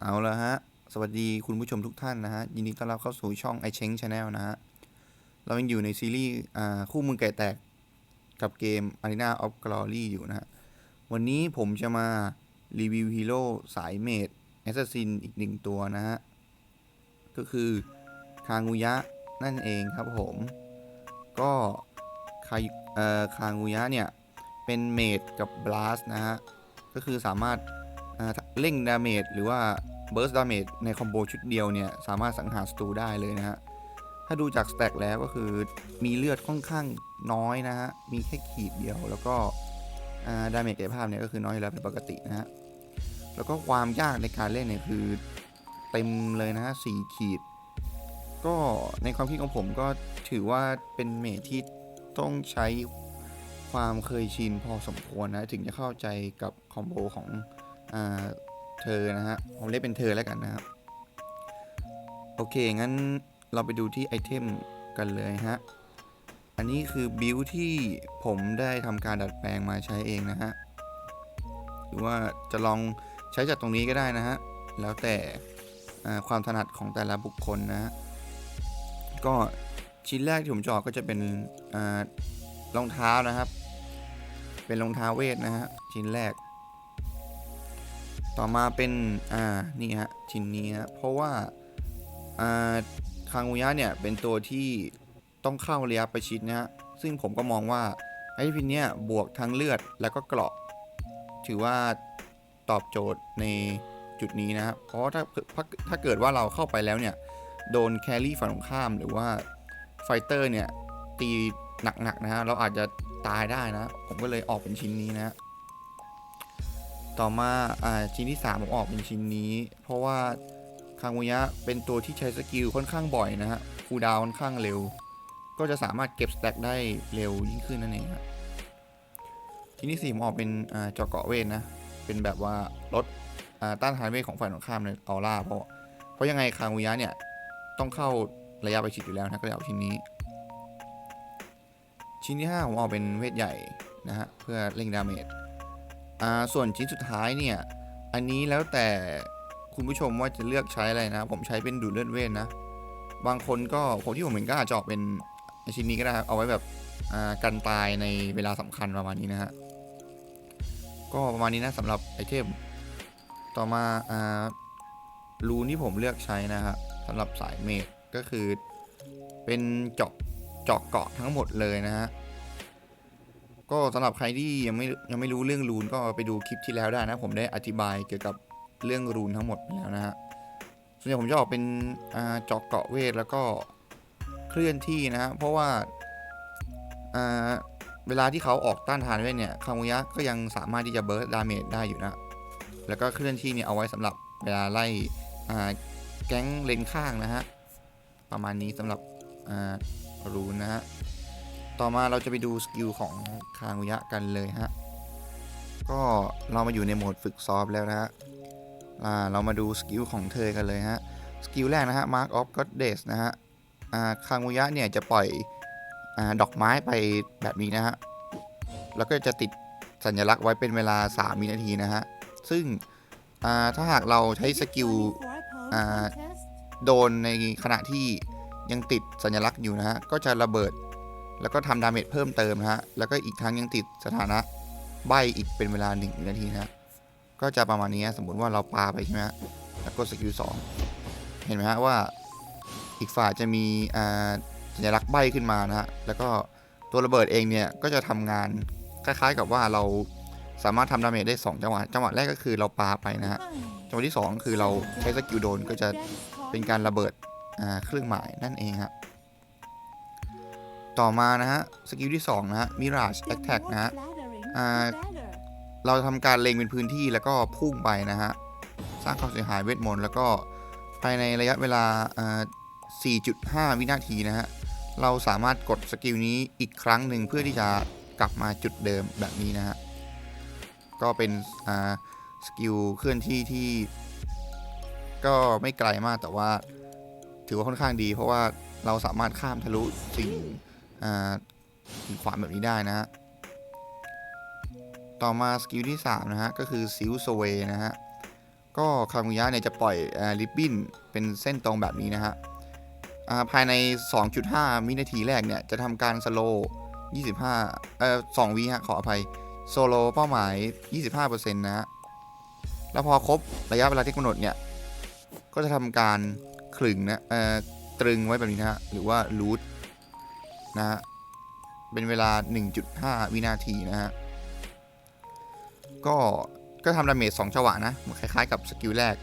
เอาละฮะ สวัสดีคุณผู้ชมทุกท่านนะฮะ ยินดีต้อนรับเข้าสู่ช่อง i c h e n g Channel นะฮะ เรายังอยู่ในซีรีส์คู่มือไก่แตกกับเกม Arena of Glory อยู่นะฮะ วันนี้ผมจะมารีวิวฮีโร่สายเมดแอสซัสซินอีกหนึ่งตัวนะฮะ ก็คือคางูยะนั่นเองครับผม ก็คาคางูยะเนี่ย เป็นเมดกับบลัสนะฮะ ก็คือสามารถ เร่งดาเมจหรือว่าเบิร์สดาเมจในคอมโบชุดเดียวเนี่ย สามารถสังหารศัตรูได้เลยนะฮะ ถ้าดูจากสแต็กแล้วก็คือมีเลือดค่อนข้างน้อยนะฮะ มีแค่ขีดเดียวแล้วก็ดาเมจกายภาพเนี่ยก็คือน้อยแล้วเป็นปกตินะฮะ แล้วก็ความยากในการเล่นเนี่ยคือเต็มเลยนะฮะสี่ขีด ก็ในความคิดของผมก็ถือว่าเป็นเมจที่ต้องใช้ความเคยชินพอสมควรนะ ถึงจะเข้าใจกับคอมโบของ เธอนะฮะผมเรียกเป็นเธอแล้วกันนะครับ โอเค งั้นเราไปดูที่ไอเทมกันเลยฮะ อันนี้คือบิลที่ผมได้ทำการดัดแปลงมาใช้เองนะฮะ หรือว่าจะลองใช้จากตรงนี้ก็ได้นะฮะ แล้วแต่ความถนัดของแต่ละบุคคลนะฮะ ก็ชิ้นแรกที่ผมจอกก็จะเป็นรองเท้านะครับ เป็นรองเท้าเวทนะฮะชิ้นแรก ต่อมาเป็น อ่า นี่ฮะ ชิ้นนี้ฮะ เพราะว่า อ่า คางุยะเนี่ย เป็นตัวที่ต้องเข้าระยะประชิดนะฮะ ซึ่งผมก็มองว่า ไอ้พินเนี่ยบวกทั้งเลือดแล้วก็เกราะ ถือว่าตอบโจทย์ในจุดนี้นะครับ เพราะถ้าถ้าถ้าเกิดว่าเราเข้าไปแล้วเนี่ย โดนแครี่ฝั่งตรงข้ามหรือว่าไฟเตอร์เนี่ย ตีหนักๆนะฮะ เราอาจจะตายได้นะ ผมก็เลยออกเป็นชิ้นนี้นะฮะ ต่อมาอ่าชิ้นที่ 3 ผมออกเป็นชิ้นนี้ เพราะว่าคางุยะเป็นตัวที่ใช้สกิลค่อนข้างบ่อยนะฮะคูดาวค่อนข้างเร็ว ก็จะสามารถเก็บสแต็กได้เร็วยิ่งขึ้นนั่นเองครับชิ้นที่ 4 ผมออกเป็นอ่าจอเกาะเวทนะ เป็นแบบว่าลดอ่าต้านทานเวทของฝ่ายตรงข้ามในออร่าเพราะเพราะยังไงคางุยะเนี่ยต้องเข้าระยะประชิดอยู่แล้วนะก็เลยเอาชิ้นนี้ ชิ้นที่ 5 ผมเอาเป็นเวทใหญ่นะฮะเพื่อเร่งดาเมจ อ่าส่วนชิ้นสุดท้ายเนี่ย อันนี้แล้วแต่คุณผู้ชมว่าจะเลือกใช้อะไรนะ ผมใช้เป็นดูดเลือดเวทนะ บางคนก็ผมที่ผมเห็นก็อาจจะออกเป็นชิ้นนี้ก็ได้เอาไว้แบบอ่ากันตายในเวลาสำคัญประมาณนี้นะฮะ ก็ประมาณนี้นะสำหรับไอเทม ต่อมาอ่ารูนที่ผมเลือกใช้นะฮะสำหรับสายเมดก็คือเป็นเจาะเจาะเกาะทั้งหมดเลยนะฮะ ก็สำหรับใครที่ยังไม่ยังไม่รู้เรื่องรูนก็ไปดูคลิปที่แล้วได้นะ ผมได้อธิบายเกี่ยวกับเรื่องรูนทั้งหมดไปแล้วนะฮะส่วนใหญ่ผมจะออกเป็นเจาะเกาะเวทแล้วก็เคลื่อนที่นะฮะเพราะว่าเวลาที่เขาออกต้านทานเวทเนี่ยคามุยะก็ยังสามารถที่จะเบิร์ดดาเมจได้อยู่นะ แล้วก็เคลื่อนที่เนี่ยเอาไว้สำหรับเวลาไล่แก๊งเลนข้างนะฮะประมาณนี้สำหรับรูนนะฮะ ต่อมาเราจะไปดูสกิลของคางุยะกันเลยฮะ ก็เรามาอยู่ในโหมดฝึกซ้อมแล้วนะฮะอ่าเรามาดูสกิลของเธอกันเลยฮะ สกิลแรกนะฮะ Mark of Goddess นะฮะ อ่าคางุยะเนี่ยจะปล่อยอาดอกไม้ไปแบบนี้นะฮะ แล้วก็จะติดสัญลักษณ์ไว้เป็นเวลา 3 วินาทีนะฮะ ซึ่งอ่าถ้าหากเราใช้สกิลอ่าโดนในขณะที่ยังติดสัญลักษณ์อยู่นะฮะ ก็จะระเบิด แล้วก็ทำดาเมจเพิ่มเติมนะฮะ แล้วก็อีกทั้งยังติดสถานะใบอีกเป็นเวลา 1 นาทีนะฮะก็จะประมาณนี้สมมติว่าเราปาไปใช่ไหมฮะแล้วก็สกิล2เห็นไหมฮะว่าอีกฝ่ายจะมีอ่าสัญลักษณ์ใบขึ้นมานะฮะ แล้วก็ตัวระเบิดเองเนี่ยก็จะทำงานคล้ายๆกับว่าเราสามารถทำดาเมจได้ 2 จังหวะ จังหวะแรกก็คือเราปาไปนะฮะ จังหวะที่ 2 คือเราใช้สกิลโดนก็จะเป็นการระเบิดอ่าเครื่องหมายนั่นเองฮะ ต่อมานะฮะ สกิลที่ 2 นะฮะ Mirage Attack นะฮะอ่าเราทำการเล็งเป็นพื้นที่แล้วก็พุ่งไปนะฮะ สร้างความเสียหายเวทมนต์แล้วก็ภายในระยะเวลาอ่า4.5 วินาทีนะฮะ เราสามารถกดสกิลนี้อีกครั้งหนึ่งเพื่อที่จะกลับมาจุดเดิมแบบนี้นะฮะ ก็เป็นอ่าสกิลเคลื่อนที่ที่ ก็ไม่ไกลมากแต่ว่า ถือว่าค่อนข้างดี เพราะว่าเราสามารถข้ามทะลุสิ่ง อ่าสิ่งขวางแบบนี้ได้นะฮะ ต่อมาสกิลที่ 3 นะฮะ ก็คือซิลสเวนะฮะ ก็คามุยะเนี่ยจะปล่อยริบบิ้นเป็นเส้นตรงแบบนี้นะฮะอ่าภายใน 2.5 วินาทีแรกเนี่ย จะทำการสโลว์25 เอ่อ 2 วิฮะ ขออภัย โซโลเป้าหมาย 25%นะฮะ แล้วพอครบระยะเวลาที่กำหนดเนี่ย ก็จะทำการขลึงนะ เอ่อ ตรึงไว้แบบนี้นะฮะ หรือว่ารูท นะฮะ เป็นเวลา 1.5 วินาทีนะฮะ ก็ก็ทำดาเมจ2จังหวะนะมือนคล้ายๆกับสกิลแรก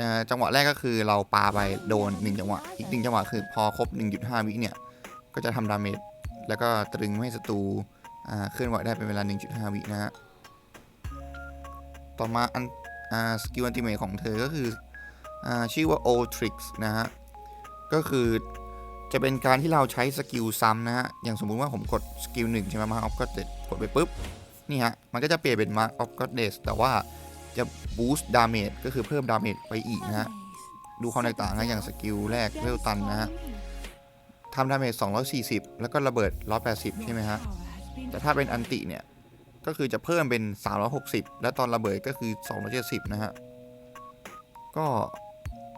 อ่อจังหวะแรกก็คือเราปาไปโดน 1 จังหวะ อีก 1 จังหวะคือพอครบ 1.5 วิเนี่ย ก็จะทำดาเมจแล้วก็ตรึงให้ศัตรูอ่าเคลื่อนไหวได้เป็นเวลา 1.5 วินะฮะ ต่อมาอันสกิลอันติเมทของเธอก็คืออ่าชื่อว่า o Trix นะฮะ ก็คือ จะเป็นการที่เราใช้สกิลซ้ำนะฮะ อย่างสมมุติว่าผมกดสกิล1ใช่ไหมมาออฟก็เด็ดกดไปปุ๊บ นี่ฮะ มันก็จะเปลี่ยนเป็น Mark of Goddess แต่ว่าจะ boost damage ก็คือเพิ่ม damage ไปอีกนะฮะ ดูความแตกต่างนะอย่างสกิลแรกเวลตันนะฮะทำดาเมจ240 แล้วก็ระเบิด 180 ใช่ไหมฮะ แต่ถ้าเป็นอันติเนี่ย ก็คือจะเพิ่มเป็น 360 และตอนระเบิดก็คือ 270 นะฮะ ก็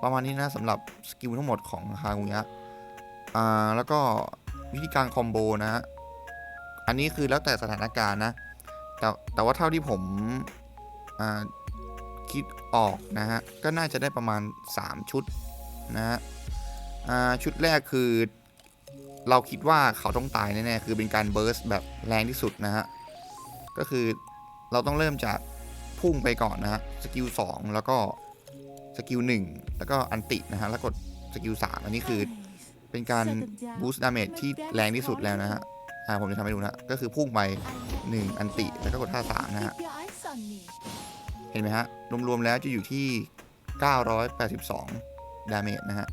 ประมาณนี้นะสำหรับสกิลทั้งหมดของฮากุยะ อ่าแล้วก็วิธีการคอมโบนะฮะอันนี้คือแล้วแต่สถานการณ์นะ แต่แต่ว่าเท่าที่ผมอ่าคิดออกนะฮะ ก็น่าจะได้ประมาณ 3 ชุดนะฮะอ่าชุดแรกคือเราคิดว่าเขาต้องตายแน่ๆ คือเป็นการเบิร์สแบบแรงที่สุดนะฮะ ก็คือเราต้องเริ่มจากพุ่งไปก่อนนะฮะ สกิล2แล้วก็สกิล1แล้วก็อันตินะฮะ แล้วกดสกิล3อันนี้คือ เป็นการบูสต์ดาเมจที่แรงที่สุดแล้วนะฮะ อ่าผมจะทำให้ดูนะ ก็คือพุ่งไป 1 อันติ แล้วก็กดท่า3นะฮะ เห็นไหมฮะ รวมๆแล้วจะอยู่ที่ 982 ดาเมจนะฮะ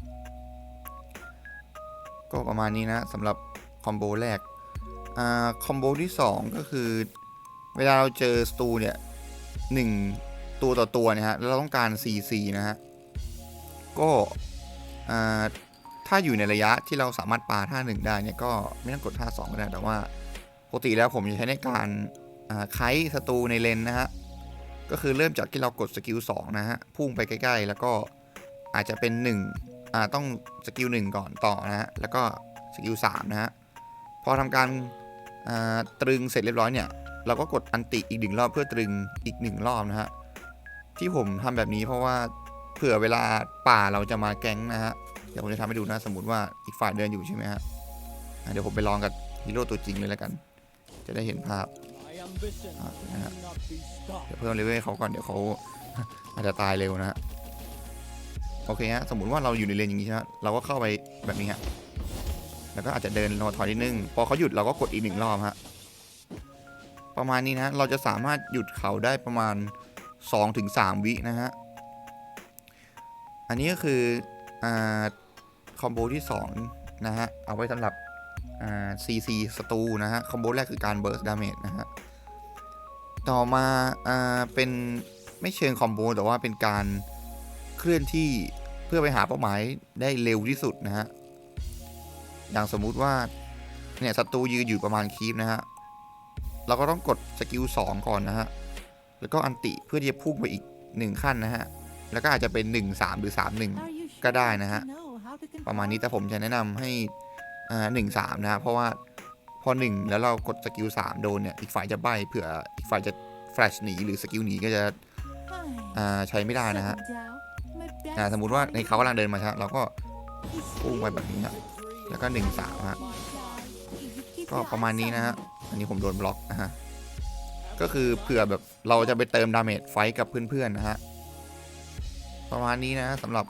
ก็ประมาณนี้นะสำหรับคอมโบแรก อ่า คอมโบที่ 2 ก็คือ เวลาเราเจอสตูเนี่ย1ตัวต่อตัวนะฮะ แล้วเราต้องการ CC นะฮะ ก็ อ่า ถ้าอยู่ในระยะที่เราสามารถปาท่าหนึ่งได้เนี่ยก็ไม่ต้องกดท่า2ก็ได้แต่ว่าปกติแล้วผมจะใช้ในการอ่าไคสตูในเลนนะฮะก็คือเริ่มจากที่เรากดสกิล2นะฮะพุ่งไปใกล้ๆ แล้วก็อาจจะเป็น1อ่าต้องสกิล1ก่อนต่อนะฮะแล้วก็สกิล3นะฮะพอทำการตรึงเสร็จเรียบร้อยเนี่ยเราก็กดอันติอีกหนึ่งรอบเพื่อตรึงอีกหนึ่งรอบนะฮะที่ผมทำแบบนี้เพราะว่าเผื่อเวลาป่าเราจะมาแก๊งนะฮะ ดี๋ยวผมจะทำให้ดูนะ สมมติว่าอีกฝ่ายเดินอยู่ใช่ไหมฮะเดี๋ยวผมไปลองกับฮีโร่ตัวจริงเลยแล้วกัน จะได้เห็นภาพนะฮะเดี๋ยวเพิ่มเลเวลเขาก่อนเดี๋ยวเขาอาจจะตายเร็วนะฮะโอเคฮะสมมติว่าเราอยู่ในเลนอย่างนี้ใช่ไหมเราก็เข้าไปแบบนี้ฮะแล้วก็อาจจะเดินรอถอยนิดนึงพอเขาหยุดเราก็กดอีกหนึ่งรอบฮะประมาณนี้นะเราจะสามารถหยุดเขาได้ประมาณ 2-3 วินะฮะอันนี้ก็คืออ่า คอมโบที่ 2 นะฮะ เอาไว้สำหรับอ่า CC สตูนะฮะ คอมโบแรกคือการเบิร์สดาเมจนะฮะ ต่อมาอ่าเป็นไม่เชิงคอมโบแต่ว่าเป็นการเคลื่อนที่เพื่อไปหาเป้าหมายได้เร็วที่สุดนะฮะ อย่างสมมุติว่าเนี่ยศัตรูยืนอยู่ประมาณคีปนะฮะ เราก็ต้องกดสกิล2ก่อนนะฮะ แล้วก็อันติเพื่อที่จะพุ่งไปอีก 1 ขั้นนะฮะ แล้วก็อาจจะเป็น 1 3 หรือ 3 1 ก็ได้นะฮะ ประมาณนี้แต่ผมจะแนะนำให้อ่าหนึ่งสามนะเพราะว่าพอหนึ่งแล้วเรากดสกิลสามโดนเนี่ยอีกฝ่ายจะใบเผื่ออีกฝ่ายจะแฟลชหนีหรือสกิลหนีก็จะอ่าใช้ไม่ได้นะฮะสมมุติว่าในเขากำลังเดินมาฮะเราก็พุ่งไปแบบนี้ฮะแล้วก็หนึ่งสามฮะก็ประมาณนี้นะฮะอันนี้ผมโดนบล็อกนะฮะก็คือเผื่อแบบเราจะไปเติมดาเมจไฟกับเพื่อนๆนะฮะประมาณนี้นะสำหรับ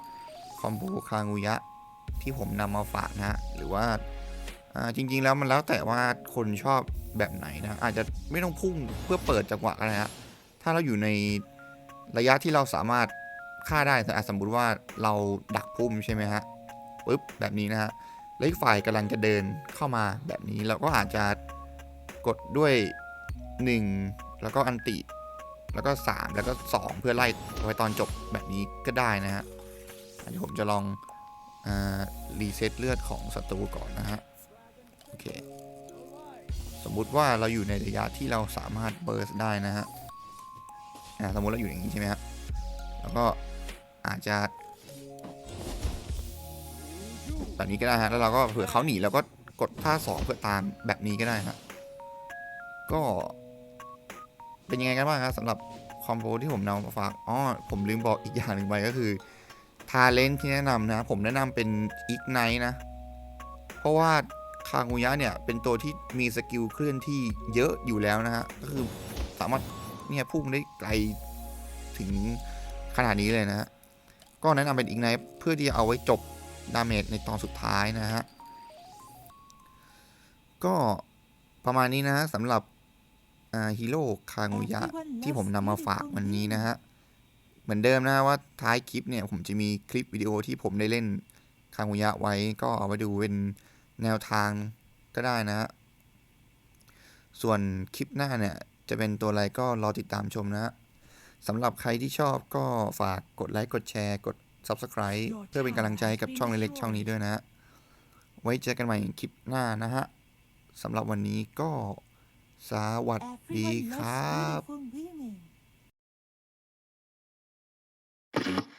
คอมโบคางูยะ ที่ผมนำมาฝากนะฮะหรือว่าจริง ๆ แล้วมันแล้วแต่ว่าคนชอบแบบไหนนะอาจจะไม่ต้องพุ่งเพื่อเปิดจังหวะก็ได้ฮะถ้าเราอยู่ในระยะที่เราสามารถฆ่าได้แต่สมมุติว่าเราดักพุ่มใช่ไหมฮะปุ๊บแบบนี้นะฮะแล้วอีกฝ่ายกำลังจะเดินเข้ามาแบบนี้เราก็อาจจะกดด้วย 1 แล้วก็อันติ แล้วก็ 3 แล้วก็ 2 เพื่อไล่ไว้ตอนจบแบบนี้ก็ได้นะฮะอันนี้ผมจะลอง รีเซ็ตเลือดของศัตรูก่อนนะฮะ โอเค สมมุติว่าเราอยู่ในระยะที่เราสามารถเบิร์สได้นะฮะสมมุติเราอยู่อย่างนี้ใช่ไหมฮะแล้วก็อาจจะแบบนี้ก็ได้ฮะ แล้วเราก็เผื่อเขาหนีเราก็กดท่าสองเพื่อตามแบบนี้ก็ได้ฮะ ก็เป็นยังไงกันบ้างครับสำหรับคอมโบที่ผมนำมาฝาก อ๋อ ผมลืมบอกอีกอย่างหนึ่งไปก็คือ ทาเลนที่แนะนำนะ ผมแนะนำเป็นอีกไนนะ เพราะว่าคางูยะเนี่ย เป็นตัวที่มีสกิลเคลื่อนที่เยอะอยู่แล้วนะฮะ ก็คือสามารถเนี่ยพุ่งได้ไกลถึงขนาดนี้เลยนะฮะ ก็แนะนำเป็นอีกไนเพื่อที่จะเอาไว้จบดาเมจในตอนสุดท้ายนะฮะ ก็ประมาณนี้นะฮะสำหรับฮีโร่คางูยะที่ผมนำมาฝากวันนี้นะฮะ เหมือนเดิมนะว่าท้ายคลิปเนี่ยผมจะมีคลิปวิดีโอที่ผมได้เล่นคางูยะไว้ก็เอาไปดูเป็นแนวทางก็ได้นะฮะส่วนคลิปหน้าเนี่ย จะเป็นตัวอะไรก็รอติดตามชมนะฮะสำหรับใครที่ชอบก็ฝากกดไลค์กดแชร์ กด Subscribe เพื่อเป็นกำลังใจให้กับช่องเล็กๆช่องนี้ด้วยนะฮะไว้เจอกันใหม่คลิปหน้านะฮะสำหรับวันนี้ก็สวัสดีครับ Mm-hmm.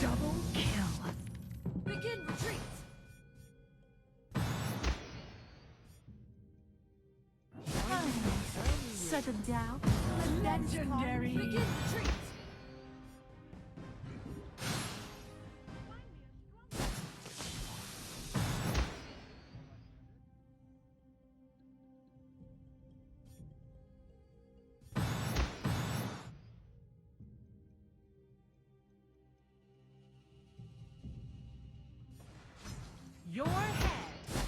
Double kill. Begin retreat! Finally, down. Legendary. Begin retreat! Your head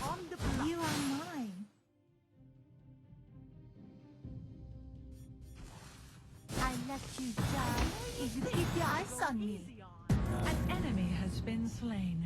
on the block. You are mine. I let you die if you keep your eyes on me. An enemy has been slain.